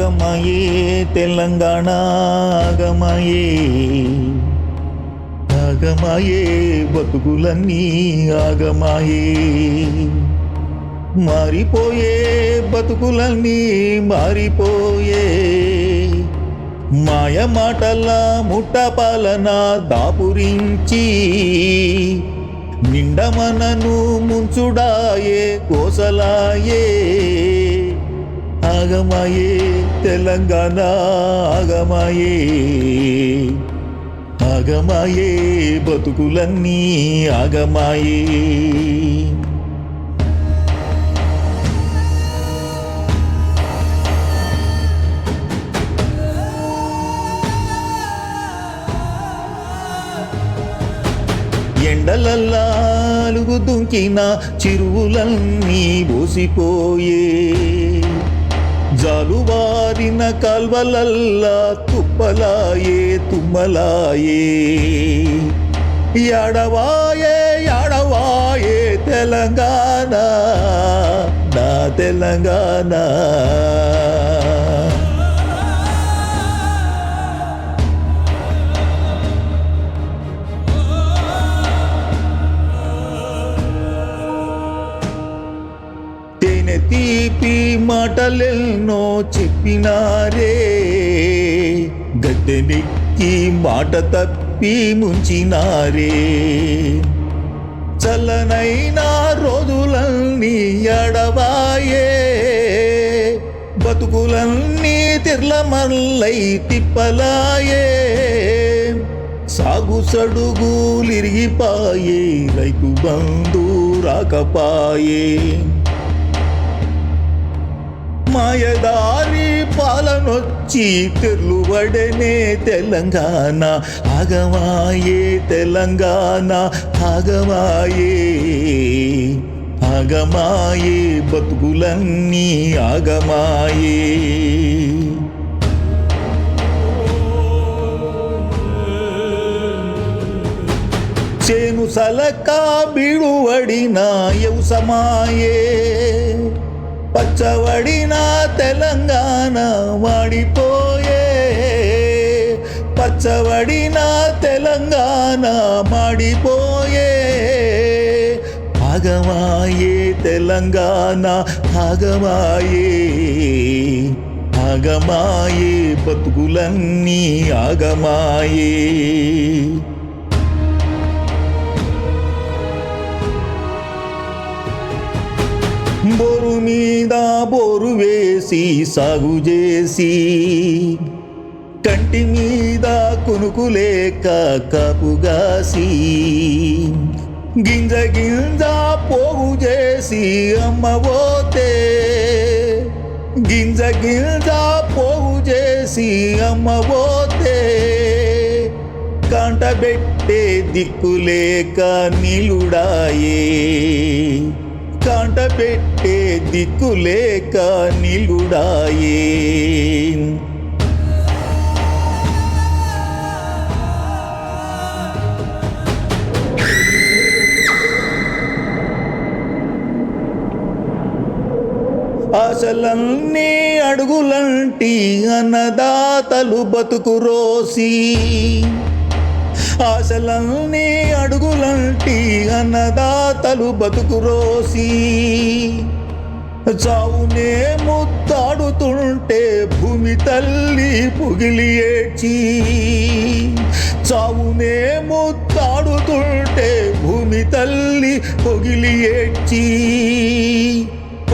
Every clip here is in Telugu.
ఆగమయే తెలంగాణ ఆగమయే. ఆగమాయే బతుకులన్నీ ఆగమాయే. మారిపోయే బతుకులన్నీ మారిపోయే. మాయ మాటల ముట్టపాలన దాపురించి నిండమనను ముంచుడాయే కోసలాయే. ఆగమాయే తెలంగాణ ఆగమాయే ఆగమాయే బతుకులన్నీ ఆగమాయే. ఎండలల్లాలుగు దుంకిన చిరువులన్నీ బోసిపోయే జాలువారిన కాల్వలల్లా తుప్పలాయే తుమ్మలాయే. ఎడవాయే ఎడవాయే తెలంగాణ నా తెలంగాణ. తీపి మాటలెన్నో చెప్పినారే. గద్దెనెక్కి మాట తప్పి ముంచినారే. చల్లనైనా రోజులన్నీ ఎడవాయే బతుకులన్నీ తిర్లమల్లై తిప్పలాయే. సాగు సడుగులిరిగిపాయే రైతు బంధు రాకపాయే. మాయదారి పాలనొచ్చి తెలువడనే తెలంగాణ. ఆగమాయే తెలంగాణ ఆగమాయే ఆగమాయే బతుకులన్నీ ఆగమాయే. చేను సలక బీడువడిన యవసమాయే. పచ్చవడిన తెలంగాణ మాడిపోయే. పచ్చవడిన తెలంగాణ మాడిపోయే. భాగమాయే తెలంగాణ భాగమాయే ఆగమాయే బతుకులన్నీ ఆగమాయే. మీద బోరు వేసి సాగు చేసి కంటి మీద కొనుకు లేక కపుగాసి గింజ గింజ పోగు చేసి అమ్మబోతే గింజ గింజ పోగు చేసి అమ్మబోతే కాంటబెట్టే దిక్కులేక నిలుడాయే. కాంట పెట్టే దిక్కులేక నిలుడాయే. ఆశలన్నీ అడుగులంటి అన్నదాతలు బతుకు రోసి. ఆశలన్నీ అడుగులంటి అన్నదాతలు బతుకు రోసి. చావునే ముద్దాడుతుంటే భూమి తల్లి పుగిలి ఏడ్చి. చావునే ముద్దాడుతుంటే భూమి తల్లి పొగిలి ఏడ్చి.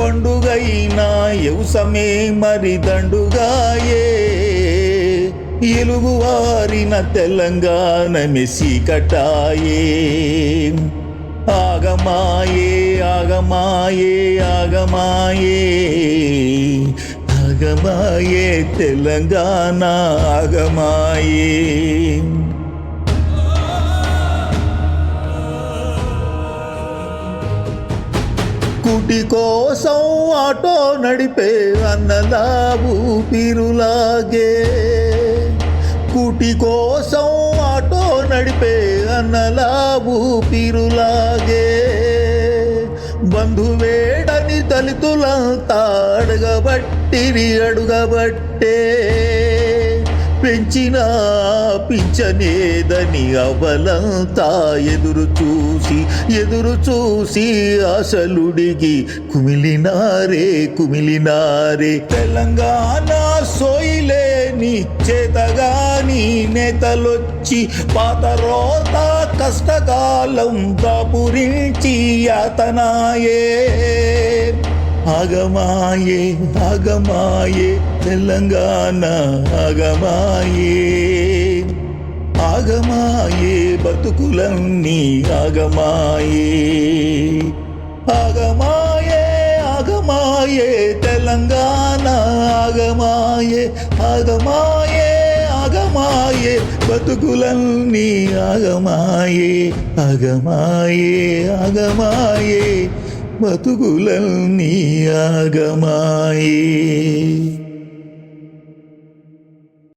పండుగైనా ఎవసమే మరి దండుగాయే. ఎలుగువారిన తెలంగాణ మెసి కట్టాయే ఆగమాయే ఆగమాయే ఆగమాయే. ఆగమాయే తెలంగాణ ఆగమాయే. కుటి కోసం ఆటో నడిపే అన్నలా ఊపిరులాగే కుటి కోసం ఆటో నడిపే అన్నలా ఊపిరులాగే బంధువేడని దళితులంతా అడగబట్టి అడుగబట్టే. పెంచినా పించనేదని అవలంతా ఎదురు చూసి ఎదురు చూసి అసలుడిగి కుమిలినారే కుమిలినారే. తెలంగాణ సోయిలేని చేతగాని నేతలొచ్చి పాత రోత కష్టకాలం దాపురించి అతనాయే. ఆగమాయే ఆగమాయే తెలంగాణ ఆగమాయే. ఆగమాయే బతుకులన్నీ ఆగమాయే. ఆగమాయే ఆగమాయే తెలంగాణ ఆగమాయే. ఆగమాయే ఆగమాయే బతుకులన్నీ ఆగమాయే ఆగమాయే ఆగమాయే బతుకులన్నీ ఆగమాయే.